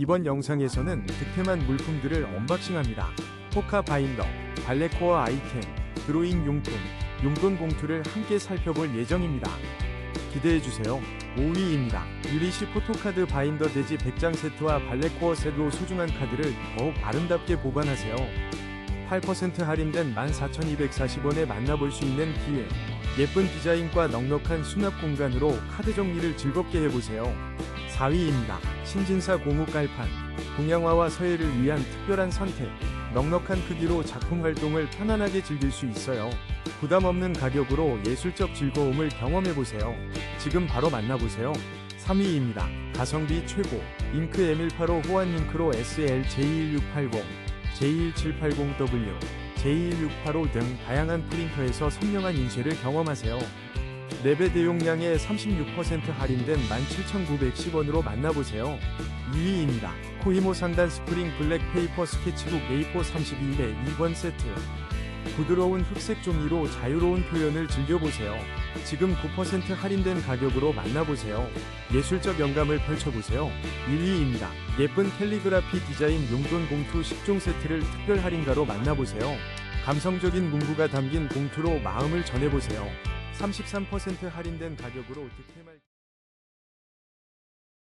이번 영상에서는 득템한 물품들을 언박싱합니다. 포카 바인더, 발레코어 아이템, 드로잉 용품, 용돈 봉투를 함께 살펴볼 예정입니다. 기대해주세요. 5위입니다. 유리시 포토카드 바인더 대지 100장 세트와 발레코어 셋로 소중한 카드를 더욱 아름답게 보관하세요. 8% 할인된 14,240원에 만나볼 수 있는 기회. 예쁜 디자인과 넉넉한 수납 공간으로 카드 정리를 즐겁게 해보세요. 4위입니다. 신진사 고무 깔판. 동양화와 서예를 위한 특별한 선택. 넉넉한 크기로 작품 활동을 편안하게 즐길 수 있어요. 부담 없는 가격으로 예술적 즐거움을 경험해보세요. 지금 바로 만나보세요. 3위입니다. 가성비 최고. 잉크 M185 호환 잉크로 SL J1680, J1780W, J1685 등 다양한 프린터에서 선명한 인쇄를 경험하세요. 4배 대용량에 36% 할인된 17,910원으로 만나보세요. 2위입니다. 코히모 상단 스프링 블랙 페이퍼 스케치북 A4 32회 2번 세트. 부드러운 흑색 종이로 자유로운 표현을 즐겨보세요. 지금 9% 할인된 가격으로 만나보세요. 예술적 영감을 펼쳐보세요. 1위입니다. 예쁜 캘리그라피 디자인 용돈 봉투 10종 세트를 특별 할인가로 만나보세요. 감성적인 문구가 담긴 봉투로 마음을 전해보세요. 33% 할인된 가격으로 득템할